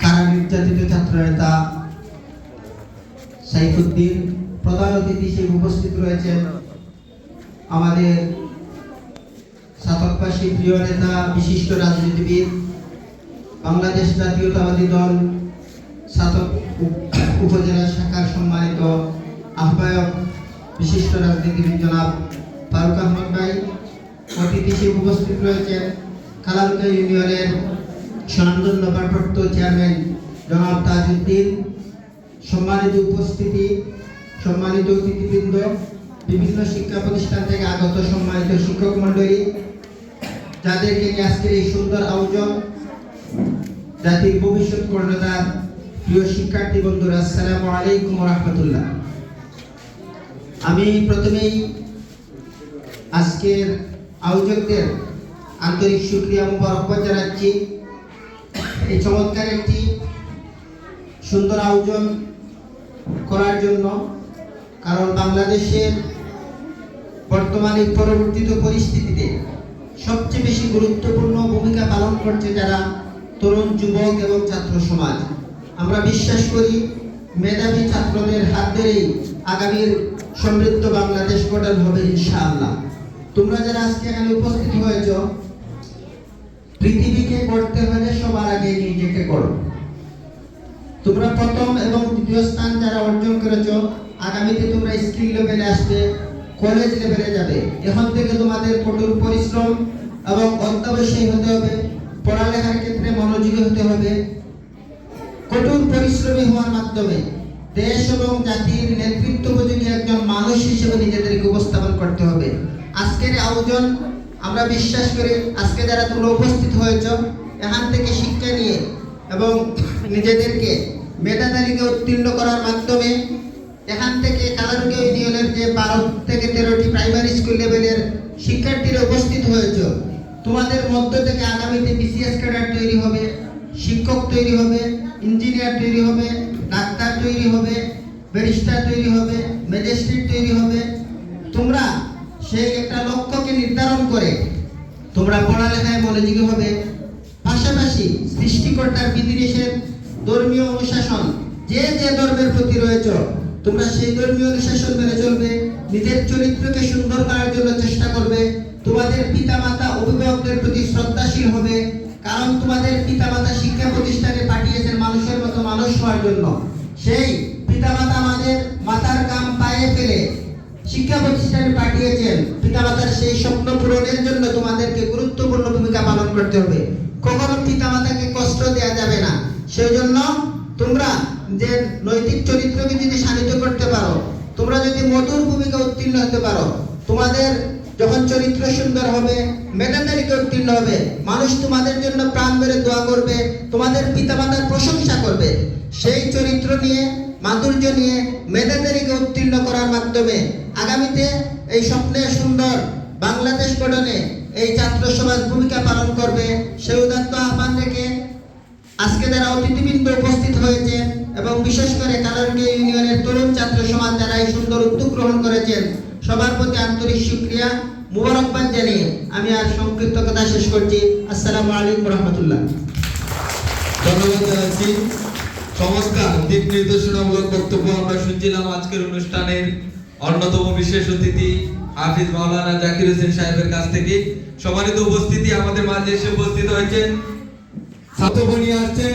কারা নির্যাতিত ছাত্র নেতা সাইফুদ্দিন, প্রধান অতিথি হিসেবে উপস্থিত রয়েছেন আমাদের সাতকবাসী প্রিয় নেতা, বিশিষ্ট রাজনীতিবিদ, বাংলাদেশ জাতীয়তাবাদী দল, সাতক উপ- উপজেলা শাখার সম্মানিত আহ্বায়ক, বিশিষ্ট রাজনীতিবিদ জনাব ফারুক আহমদ ভাই, অতিথি হিসেবে উপস্থিত রয়েছেন খালালকা ইউনিয়নের স্বনামধন্য ভারপ্রাপ্ত চেয়ারম্যান জনাব তাজউদ্দিন, সম্মানিত উপস্থিতি, সম্মানিত অতিথিবৃন্দ, বিভিন্ন শিক্ষা প্রতিষ্ঠান থেকে আগত সম্মানিত শিক্ষক মণ্ডলী, যাদেরকে নিয়ে আজকের এই সুন্দর আয়োজন, জাতির ভবিষ্যৎ কর্ণধার প্রিয় শিক্ষার্থী বন্ধুরা, আসসালামু আলাইকুম রহমতুল্লাহ। আমি প্রথমেই আজকের আয়োজকদের আন্তরিক সুক্রিয়া মুবারকবাদ জানাচ্ছি। এই চমৎকার একটি সুন্দর আয়োজন করার জন্য, কারণ বাংলাদেশের বর্তমানে পরবর্তীত পরিস্থিতিতে সবচেয়ে বেশি গুরুত্বপূর্ণ ভূমিকা পালন করছে যারা তরুণ যুবক এবং ছাত্র সমাজ। আমরা বিশ্বাস করি, মেধাবী ছাত্রদের হাত ধরেই আগামীর সমৃদ্ধ বাংলাদেশ গঠন হবে ইনশাআল্লাহ। তোমরা যারা আজকে এখানে উপস্থিত হয়েছ পৃথিবীকে করতে হলে সবার আগে নিজেকে করো। তোমরা প্রথম এবং দ্বিতীয় স্থান যারা অর্জন করেছ, আগামীতে তোমরা স্কিল লেভেলে আসবে কলেজ লেভেলে যাবে। এখন থেকে তোমাদের কঠোর পরিশ্রম এবং অত্যাবশ্যই হতে হবে, পড়ালেখার ক্ষেত্রে মনোযোগী হতে হবে। কঠোর পরিশ্রমী হওয়ার মাধ্যমে দেশ এবং জাতির নেতৃত্ব উপযোগী একজন মানুষ হিসেবে নিজেদেরকে উপস্থাপন করতে হবে। আজকের আয়োজন আমরা বিশ্বাস করি আজকে যারা তোমরা উপস্থিত হয়েছ, এখান থেকে শিক্ষা নিয়ে এবং নিজেদেরকে মেধা তালিকা উত্তীর্ণ করার মাধ্যমে এখান থেকে কালারুকে ইউনিয়নের যে বারো থেকে তেরোটি প্রাইমারি স্কুল লেভেলের শিক্ষার্থীরা উপস্থিত হয়েছে, তোমাদের মধ্য থেকে আগামীতে বিসিএস ক্যাডার তৈরি হবে, শিক্ষক তৈরি হবে, ইঞ্জিনিয়ার তৈরি হবে, ডাক্তার তৈরি হবে, ব্যারিস্টার তৈরি হবে, ম্যাজিস্ট্রেট তৈরি হবে। তোমরা সেই একটা লক্ষ্যকে নির্ধারণ করে। তোমরা পড়ালেখায় মনোযোগী হবে। পাশাপাশি সৃষ্টিকর্তার বিধিনিষেধ, ধর্মীয় অনুশাসন, যে যে ধর্মের প্রতি রয়েছে, তোমরা সেই ধর্মীয় অনুশাসন মেনে চলবে। নিজের চরিত্রকে সুন্দর করার জন্য চেষ্টা করবে। তোমাদের পিতামাতা, অভিভাবকদের প্রতি শ্রদ্ধাশীল হবে। কারণ তোমাদের পিতামাতা শিক্ষা প্রতিষ্ঠানে পাঠিয়েছেন মানুষের মতো মানুষ হওয়ার জন্য। সেই পিতামাতা আমাদের মাথার কাম পায়ে ফেলে শিক্ষা প্রতিষ্ঠানে পাঠিয়েছেন। করতে হবে। কখনো পিতামাতাকে কষ্ট দেওয়া যাবে না। সেই জন্য তোমরা যে নৈতিক চরিত্রকে যদি শানিত করতে পারো, তোমরা যদি মধুর ভূমিকা উত্তীর্ণ হতে পারো, তোমাদের যখন চরিত্র সুন্দর হবে মেধা উত্তীর্ণ হবে, মানুষ তোমাদের জন্য প্রাণ বেড়ে দোয়া করবে, তোমাদের পিতামাতার প্রশংসা করবে। সেই চরিত্র নিয়ে, মাধুর্য নিয়ে মেধাতালিকে উত্তীর্ণ করার মাধ্যমে আগামীতে এই স্বপ্নের সুন্দর বাংলাদেশ গঠনে এই ছাত্র সমাজ ভূমিকা পালন করবে সেই উদাত্ত আহ্বান রেখে। আজকে যারা অতিথিবৃন্দ উপস্থিত হয়েছে এবং বিশেষ করে কালারুনিয়া ইউনিয়নের তরুণ ছাত্র সমাজ যারা এই সুন্দর উদ্যোগ গ্রহণ করেছেন, সবার প্রতি আন্তরিক শুক্রিয়া, মুবারকবাদ জানিয়ে আমি আর সংক্ষিপ্ত কথা শেষ করছি। আসসালামু আলাইকুম রহমতুল্লাহ। ধন্যবাদ জানাচ্ছি। চমৎকার, দিক নির্দেশনামূলক বক্তব্য আমরা শুনছিলাম আজকের অনুষ্ঠানের অন্যতম বিশেষ অতিথি। হাফিজ মাওলানা জাকির হোসেন সাহেবের কাছ থেকে সম্মানিত উপস্থিতি। আমাদের মাঝে এসে উপস্থিত হয়েছেন। ছাত্রবনী আসছেন।